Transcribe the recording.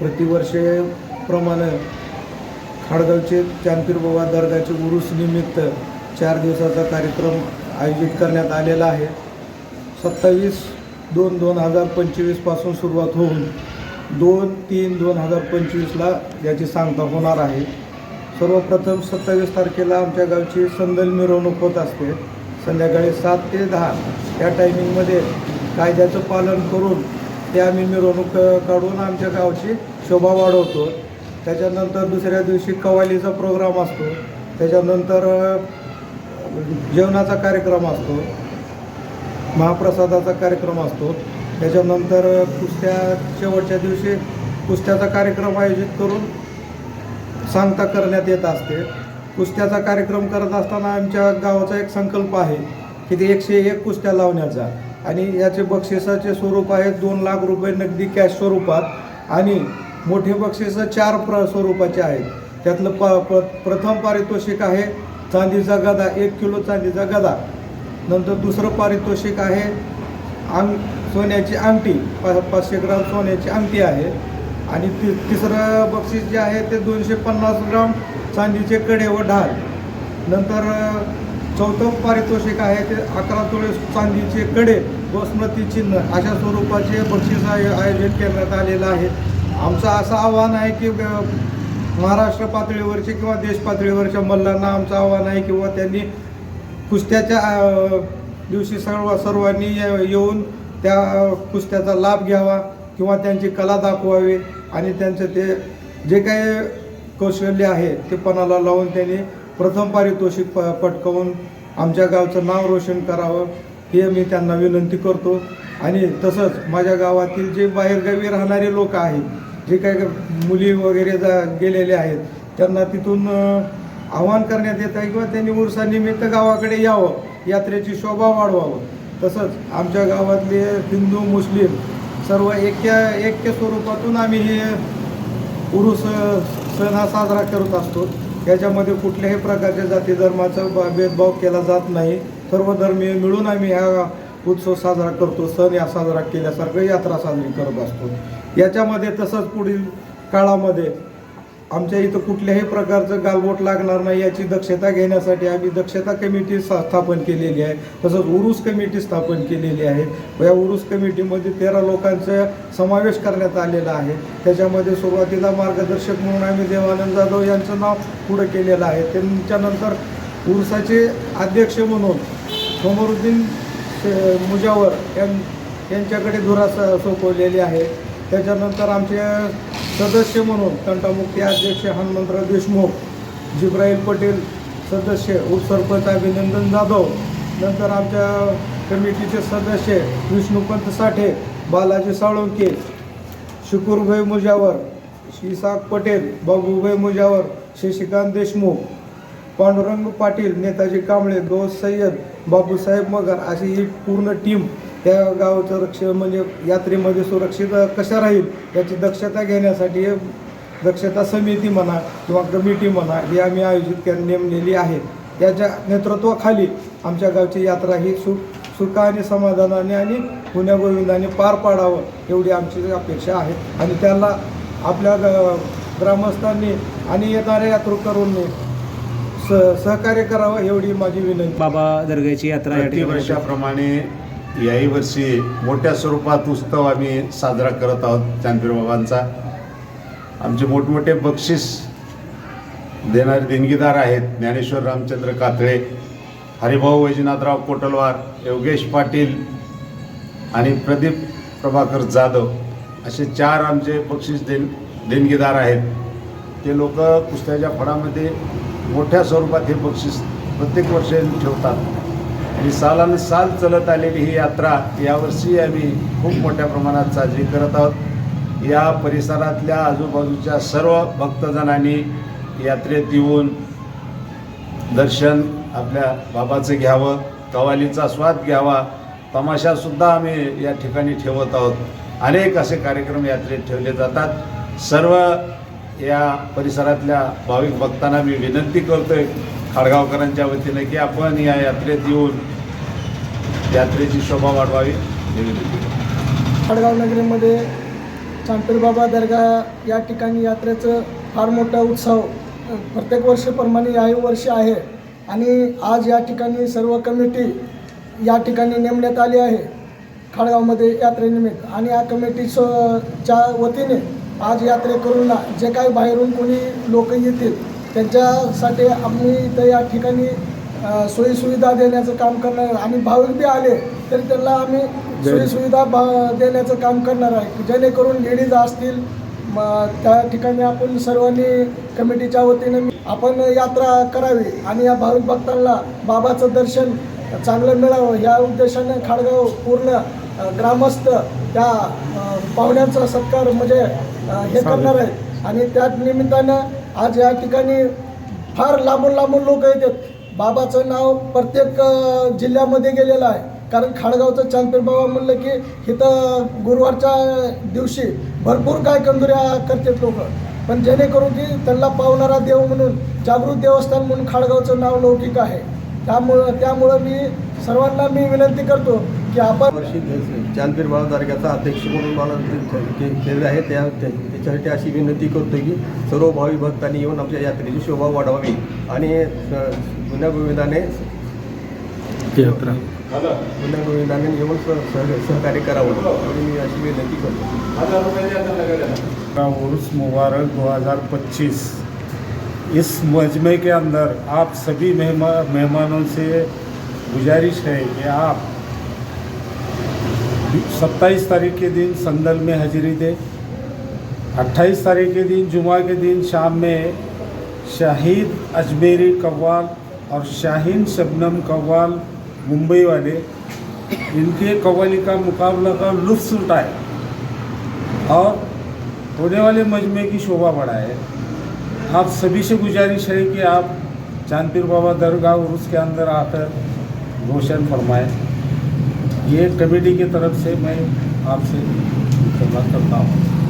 प्रतिवर्षेप्रमाणे खाडगावचे चांदपीर बाबा दर्गाचे निमित्त चार दिवसाचा कार्यक्रम आयोजित करण्यात आलेला आहे. सत्तावीस दोन दोन हजार पंचवीसपासून सुरुवात होऊन दोन तीन दोन हजार पंचवीसला याची सांगता होणार आहे. सर्वप्रथम सत्तावीस तारखेला आमच्या गावची संदल मिरवणूक होत असते. संध्याकाळी सात ते दहा या टायमिंगमध्ये कायद्याचं पालन करून ते आम्ही मिरवणूक काढून आमच्या गावची शोभा वाढवतो. त्याच्यानंतर दुसऱ्या दिवशी कवालीचा प्रोग्राम असतो. त्याच्यानंतर जेवणाचा कार्यक्रम असतो. महाप्रसादाचा कार्यक्रम असतो. त्याच्यानंतर कुस्त्या शेवटच्या दिवशी कुस्त्याचा कार्यक्रम आयोजित करून सांगता करण्यात येत असते. कुस्त्याचा कार्यक्रम करत असताना आमच्या गावाचा एक संकल्प आहे की ते एकशे एक कुस्त्या लावण्याचा. आणि याचे बक्षिसाचे स्वरूप आहे दोन लाख रुपये नगदी कॅश स्वरूपात आणि मोठे बक्षिसं चार प्र स्वरूपाचे आहेत. त्यातलं प प प्रथम पारितोषिक आहे चांदीचा गदा एक किलो चांदीचा गदा. नंतर दुसरं पारितोषिक आहे अंग सोन्याची अंगठी पा पाचशे ग्राम सोन्याची अंगठी आहे. आणि ति तिसरं बक्षीस जे आहे ते दोनशे पन्नास ग्राम चांदीचे कडे व ढाल. नंतर चौथं पारितोषिक आहे ते अकरा तोळे चांदीचे कडे व स्मृतिचिन्ह अशा स्वरूपाचे बक्षीस आय आयोजित करण्यात आलेलं आहे. आमचं असं आव्हान आहे की महाराष्ट्र पातळीवरचे किंवा देश पातळीवरच्या मल्लांना आमचं आव्हान आहे किंवा त्यांनी कुस्त्याच्या दिवशी सर्व सर्वांनी ये- येऊन त्या कुस्त्याचा लाभ घ्यावा किंवा त्यांची कला दाखवावी आणि त्यांचं ते जे काही कौशल्य आहे ते पणाला लावून त्यांनी प्रथम पारितोषिक प पटकावून आमच्या गावचं नाव रोशन करावं हे मी त्यांना विनंती करतो. आणि तसंच माझ्या गावातील जे बाहेरगावी राहणारे लोक आहेत जे काही मुली वगैरे जा गेलेले आहेत त्यांना तिथून आव्हान आवाहन करण्यात येत आहे किंवा त्यांनी उरसानिमित्त गावाकडे यावं यात्रेची शोभा वाढवावं. तसंच आमच्या गावातले हिंदू मुस्लिम सर्व एक्या ऐक्य स्वरूपातून आम्ही हे उरुस सण हा साजरा करत असतो. याच्यामध्ये कुठल्याही प्रकारच्या जाती धर्माचा भेदभाव केला जात नाही. सर्व धर्मीय मिळून आम्ही हा उत्सव साजरा करतो. सण या साजरा केल्यासारखं यात्रा साजरी करत असतो. याच्यामध्ये तसंच पुढील काळामध्ये आमच्या इथं कुठल्याही प्रकारचं गालबोट लागणार नाही याची दक्षता घेण्यासाठी आम्ही दक्षता कमिटी स्थापन केलेली आहे. तसंच उरूस कमिटी स्थापन केलेली आहे. या उरूस कमिटीमध्ये तेरा लोकांचा समावेश करण्यात आलेला आहे. त्याच्यामध्ये सुरुवातीला मार्गदर्शक म्हणून आम्ही देवानंद जाधव यांचं नाव पुढं केलेलं आहे. त्यांच्यानंतर उरुसाचे अध्यक्ष म्हणून समरुद्दीन मुजावर यां यांच्याकडे धुरा स- सोपवलेली आहे. त्याच्यानंतर आमचे सदस्य म्हणून तंटामुक्ती अध्यक्ष हनुमंतराव देशमुख जिब्राईल पटेल सदस्य उपसरपंच अभिनंदन जाधव नंतर आमच्या कमिटीचे सदस्य विष्णुपंत साठे बालाजी साळुंके शुकुरभाई मुजावर इसाक पटेल बाबूभाई मुजावर शशिकांत देशमुख पांडुरंग पाटील नेताजी कांबळे दोस्त सय्यद बाबूसाहेब मगर अशी ही पूर्ण टीम त्या गावाचं रक्ष म्हणजे यात्रेमध्ये सुरक्षित कशा राहील याची दक्षता घेण्यासाठी हे दक्षता समिती म्हणा किंवा कमिटी म्हणा ही आम्ही आयोजित कर नेमलेली आहे याच्या नेतृत्वाखाली आमच्या गावची यात्रा ही सु सुखा आणि समाधानाने आणि गुण्यागोविंदाने पार पाडावं एवढी आमची अपेक्षा आहे आणि त्याला आपल्या ग- ग्रामस्थांनी आणि येणाऱ्या यात्रेकरूंनी स सहकार्य करावं एवढी माझी विनंती बाबा दर्गाची यात्रा. प्रतिवर्षाप्रमाणे याही वर्षी मोठ्या स्वरूपात उत्सव आम्ही साजरा करत आहोत चांदवीर बाबांचा. आमचे मोठमोठे बक्षीस देणारे देणगीदार आहेत ज्ञानेश्वर रामचंद्र कातळे हरिभाऊ वैजनाथराव कोटलवार योगेश पाटील आणि प्रदीप प्रभाकर जाधव असे चार आमचे बक्षीस देण देणगीदार आहेत. ते लोक कुस्त्याच्या फळामध्ये मोठ्या स्वरूपात हे बक्षीस प्रत्येक वर्षी ठेवतात. आणि सालानुसाल साल चालत आलेली ही यात्रा यावर्षी आम्ही खूप मोठ्या प्रमाणात साजरी करत आहोत. या परिसरातल्या आजूबाजूच्या सर्व भक्तजनांनी यात्रेत येऊन दर्शन आपल्या बाबाचं घ्यावं कवालीचा स्वाद घ्यावा तमाशासुद्धा आम्ही या ठिकाणी ठेवत आहोत. अनेक असे कार्यक्रम यात्रेत ठेवले जातात. सर्व या परिसरातल्या भाविक भक्तांना मी विनंती करतोय खाडगावकरांच्या वतीने की आपण या यात्रेत येऊन यात्रेची शोभा वाढवावी. ही नगरीमध्ये बाबा दर्गा या ठिकाणी यात्रेचं फार मोठा उत्सव प्रत्येक वर्षाप्रमाणे याही वर्षी आहे आणि आज या ठिकाणी सर्व कमिटी या ठिकाणी नेमण्यात आली आहे खाडगावमध्ये यात्रेनिमित्त. आणि या कमिटी च्या वतीने आज यात्रेकरूंना जे काही बाहेरून कोणी लोक येतील त्यांच्यासाठी आम्ही इथं या ठिकाणी सोयीसुविधा देण्याचं काम करणार आहे. आणि भाविक बी आले तरी त्यांना आम्ही सोयीसुविधा बा देण्याचं काम करणार आहे. जेणेकरून लेडीज असतील त्या ठिकाणी आपण सर्वांनी कमिटीच्या वतीने आपण यात्रा करावी आणि या भाविक भक्तांना बाबाचं दर्शन चांगलं मिळावं. या उद्देशाने खाडगाव पूर्ण ग्रामस्थ त्या पाहुण्यांचा सत्कार म्हणजे हे करणार आहेत आणि त्या निमित्तानं आज या ठिकाणी फार लांबून लांबून लोक येतात. बाबाचं नाव प्रत्येक जिल्ह्यामध्ये गेलेलं आहे. कारण खाडगावचं चांदपीर बाबा म्हणलं की इथं गुरुवारच्या दिवशी भरपूर काय कंदुऱ्या करतात लोक. पण जेणेकरून की त्यांना पावणारा देव म्हणून जागृत देवस्थान म्हणून खाडगावचं नाव लौकिक आहे. त्यामुळं त्यामुळं मी सर्वांना मी विनंती करतो की आपण वर्षी चांदपीर बाळा दर्ग्याचा अध्यक्ष म्हणून मला केलेलं आहे त्या त्या- त्याच्यासाठी अशी विनंती करतो की सर्व भावी भक्तांनी येऊन आमच्या यात्रेची शोभा वाढवावी आणि गुन्ह्या गोविंदाने गुन्ह्या गोविंदाने येऊन सह- सह- सहकार्य करावं. मी अशी विनंती करतो उर्स मुबारक 2025 इस मजमे के अंदर आप सभी मेहमा मेहमानों से गुजारिश है कि आप 27 तारीख के दिन संदल में हाजिरी दें। 28 तारीख के दिन जुमा के दिन शाम में शाहिद अजमेरी कव्वाल और शाहीन शबनम कव्वाल मुंबई वाले, इनके कव्वाली का मुकाबला का लुत्फ उठाए और होने वाले मजमे की शोभा बढ़ाए। आप सभी से गुजारिश है कि आप चांदपीर बाबा दरगाह और उसके अंदर आकर रोशन फरमाएँ। ये कमेटी की तरफ से मैं आपसे करना करता हूँ।